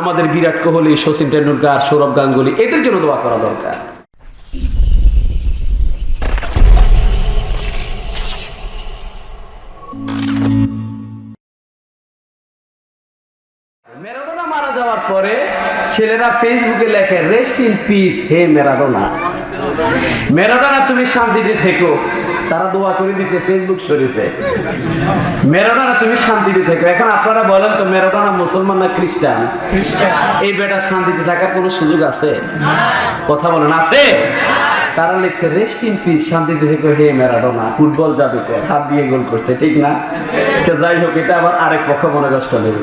আমাদের বিরাট কোহলি সচিন টেন্ডুলকার সৌরভ গাঙ্গুলি, এদের জন্য দোয়া করা দরকার। মারা যাওয়ার পরে ছেলেরা ফেসবুকে লেখে রেস্ট ইন পিস হে মেরাডোনা মেরাডোনা তুমি শান্তিতে থেকো। তারা দোয়া করে দিছে ফেসবুক শরীফে। মেরাডোনা তুমি শান্তিতে থেকো। এখন আপনারা বলেন তো মেরাডোনা মুসলমান না খ্রিস্টান? এই বেটা শান্তিতে থাকার কোনো সুযোগ আছে? কথা বলেন আছে? তারা লিখছে রেস্ট ইন পিস শান্তিতে থেকো হে ফুটবল যাবে হাত দিয়ে গোল করছে ঠিক না? আচ্ছা যাই হোক এটা আবার আরেক পক্ষ মনে কষ্ট নেবে।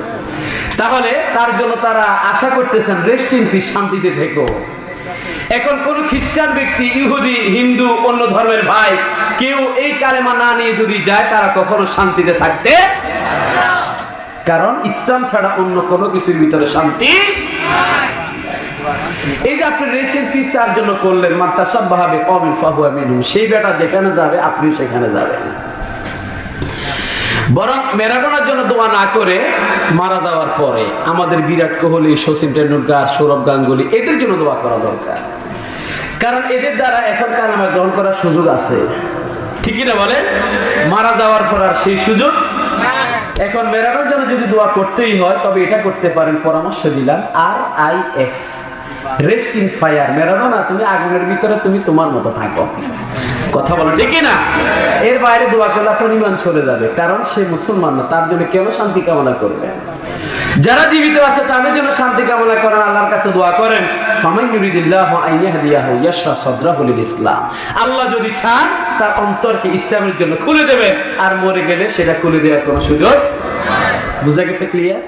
তাহলে তার জন্য তারা আশা করতেছেন রেস্ট ইন পিস শান্তিতে থেকো। এখন কোন খ্রিস্টান ব্যক্তি, ইহুদি, হিন্দু, অন্য ধর্মের ভাই, কেউ এই কালেমা না নিয়ে যদি যায়, তারা কখনো শান্তিতে থাকতে কারণ ইসলাম ছাড়া অন্য কোনো কিছুর ভিতরে শান্তি এই যে আপনি রেস্ট ইন পিস তার জন্য করলেন মাত্রা সব ভাবে অমিন ফাহু সেই বেটা যেখানে যাবে আপনি সেখানে যাবেন। বরং ম্যারাডোনার জন্য দোয়া না করে মারা যাওয়ার পরে আমাদের বিরাট কোহলি সচিন টেন্ডুলকার সৌরভ গাঙ্গুলি, এদের জন্য দোয়া করা দরকার। কারণ এদের দ্বারা এখন কালামা গ্রহণ করার সুযোগ আছে। ঠিকই না বলে মারা যাওয়ার পর আর সেই সুযোগ এখন মেরানোর জন্য যদি দোয়া করতেই হয়, তবে এটা করতে পারেন, পরামর্শ দিলাম, R I F. Rest in fire মেরানো না তুমি আগুনের ভিতরে তুমি তোমার মতো থাকো। কথা বলো ঠিকই না এর বাইরে দোয়া করলে চলে যাবে, কারণ সে মুসলমান না, তার জন্য কেন শান্তি কামনা করবে? যারা জীবিত আছে, তাদের জন্য শান্তি কামনা করেন আল্লাহর কাছে দোয়া করেন। ইসলাম আল্লাহ যদি চান, তার অন্তরকে ইসলামের জন্য খুলে দেবে, আর মরে গেলে সেটা খুলে দেওয়ার কোনো সুযোগ বুঝা গেছে ক্লিয়ার